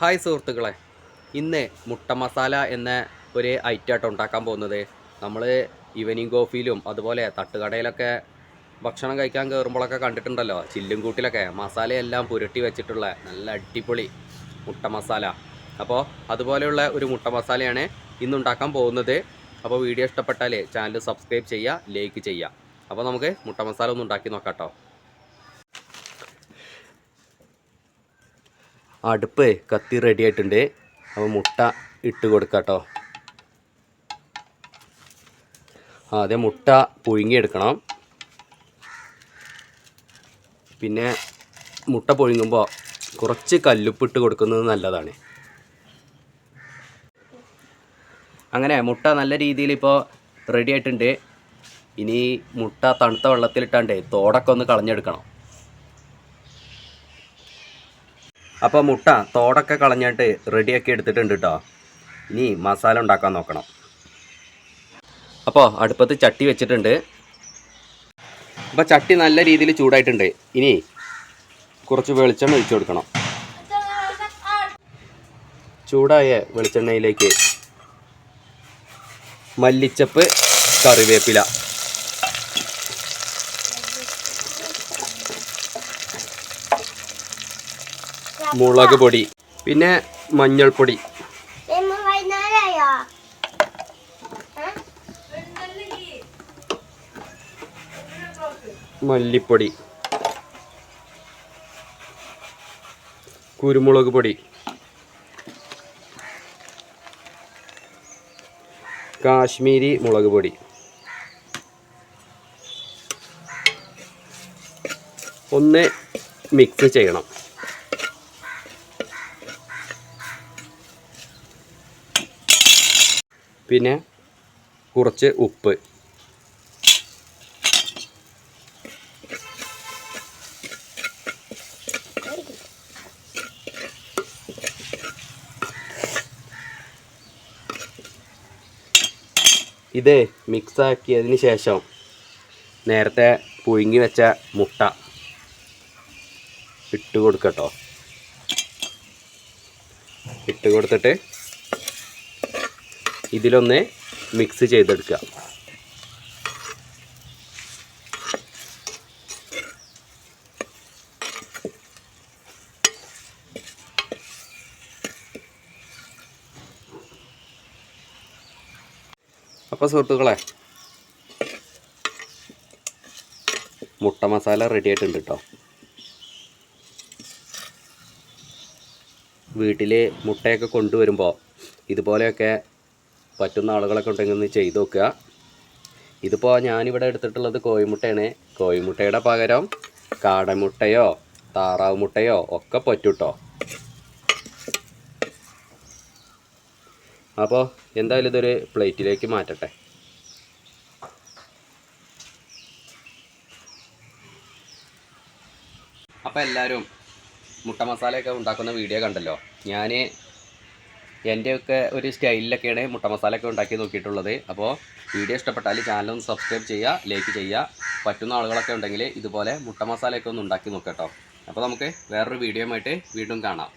Hi സുഹൃത്തുക്കളെ. ഇന്ന് മുട്ട മസാല എന്ന ഒരു ഐറ്റമായിട്ട് ഉണ്ടാക്കാൻ പോകുന്നത്. നമ്മൾ ഈവനിങ് കോഫിയിലും അതുപോലെ തട്ടുകടയിലൊക്കെ ഭക്ഷണം കഴിക്കാൻ കയറുമ്പോഴൊക്കെ കണ്ടിട്ടുണ്ടല്ലോ. ചില്ലും കൂട്ടിലൊക്കെ മസാലയെല്ലാം പുരട്ടി വെച്ചിട്ടുള്ള നല്ല അടിപൊളി മുട്ട മസാല. അപ്പോൾ അതുപോലെയുള്ള ഒരു മുട്ട മസാലയാണ് ഇന്ന് ഉണ്ടാക്കാൻ പോകുന്നത്. അപ്പോൾ വീഡിയോ ഇഷ്ടപ്പെട്ടാൽ ചാനൽ സബ്സ്ക്രൈബ് ചെയ്യുക ലൈക്ക് ചെയ്യുക. അപ്പോൾ നമുക്ക് മുട്ട മസാല ഒന്ന് ഉണ്ടാക്കി നോക്കാം കേട്ടോ. അടുപ്പ് കത്തി റെഡി ആയിട്ടുണ്ട്. അപ്പോൾ മുട്ട ഇട്ട് കൊടുക്കാം കേട്ടോ ആദ്യം മുട്ട പുഴുങ്ങിയെടുക്കണം. പിന്നെ മുട്ട പുഴുങ്ങുമ്പോൾ കുറച്ച് കല്ലുപ്പിട്ട് കൊടുക്കുന്നത് നല്ലതാണ്. അങ്ങനെ മുട്ട നല്ല രീതിയിൽ ഇപ്പോൾ റെഡി ആയിട്ടുണ്ട്. ഇനി മുട്ട തണുത്ത വെള്ളത്തിലിട്ടാണ്ട് തോടൊക്കെ ഒന്ന് കളഞ്ഞെടുക്കണം. അപ്പോൾ മുട്ട തോടൊക്കെ കളഞ്ഞിട്ട് റെഡിയാക്കി എടുത്തിട്ടുണ്ട് കേട്ടോ ഇനി മസാല ഉണ്ടാക്കാൻ നോക്കണം. അപ്പോൾ അടുപ്പത്ത് ചട്ടി വെച്ചിട്ടുണ്ട്. അപ്പോൾ ചട്ടി നല്ല രീതിയിൽ ചൂടായിട്ടുണ്ട്. ഇനി കുറച്ച് വെളിച്ചെണ്ണ ഒഴിച്ചു കൊടുക്കണം. ചൂടായ വെളിച്ചെണ്ണയിലേക്ക് മല്ലിച്ചപ്പ് കറിവേപ്പില മുളക് പൊടി പിന്നെ മഞ്ഞൾപ്പൊടി. മല്ലിപ്പൊടി കുരുമുളക് പൊടി കാശ്മീരി മുളക് പൊടി ഒന്ന് മിക്സ് ചെയ്യണം. പിന്നെ കുറച്ച് ഉപ്പ്. ഇത് മിക്സ് ആക്കിയതിന് ശേഷം നേരത്തെ പുഴുങ്ങി വെച്ച മുട്ട ഇട്ട് കൊടുക്കട്ടോ. ഇട്ട് കൊടുത്തിട്ട് ഇതിലൊന്ന് മിക്സ് ചെയ്തെടുക്കുക. അപ്പോൾ സുഹൃത്തുക്കളെ മുട്ട മസാല റെഡി ആയിട്ടുണ്ട് കേട്ടോ വീട്ടിൽ മുട്ടയൊക്കെ കൊണ്ടുവരുമ്പോൾ ഇതുപോലെയൊക്കെ പറ്റുന്ന ആളുകളൊക്കെ ഉണ്ടെങ്കിൽ ഒന്ന് ചെയ്ത് നോക്കുക. ഇതിപ്പോൾ ഞാനിവിടെ എടുത്തിട്ടുള്ളത് കോഴിമുട്ടയാണ്. കോഴിമുട്ടയുടെ പകരം കാടമുട്ടയോ താറാവ് മുട്ടയോ ഒക്കെ പറ്റും കേട്ടോ അപ്പോൾ എന്തായാലും ഇതൊരു പ്ലേറ്റിലേക്ക് മാറ്റട്ടെ. അപ്പോൾ എല്ലാവരും മുട്ട മസാലയൊക്കെ ഉണ്ടാക്കുന്ന വീഡിയോ കണ്ടല്ലോ. ഞാൻ എന്റെയൊക്കെ ഒരു സ്റ്റൈലിലൊക്കെയാണ് മുട്ട മസാലയൊക്കെ ഉണ്ടാക്കി നോക്കിയിട്ടുള്ളത്. അപ്പോൾ വീഡിയോ ഇഷ്ടപ്പെട്ടാൽ ചാനൽ ഒന്ന് സബ്സ്ക്രൈബ് ചെയ്യുക ലൈക്ക് ചെയ്യുക. പറ്റുന്ന ആളുകളൊക്കെ ഉണ്ടെങ്കിൽ ഇതുപോലെ മുട്ട മസാലയൊക്കെ ഒന്ന് ഉണ്ടാക്കി നോക്കാം കേട്ടോ. അപ്പോൾ നമുക്ക് വേറൊരു വീഡിയോയുമായിട്ട് വീണ്ടും കാണാം.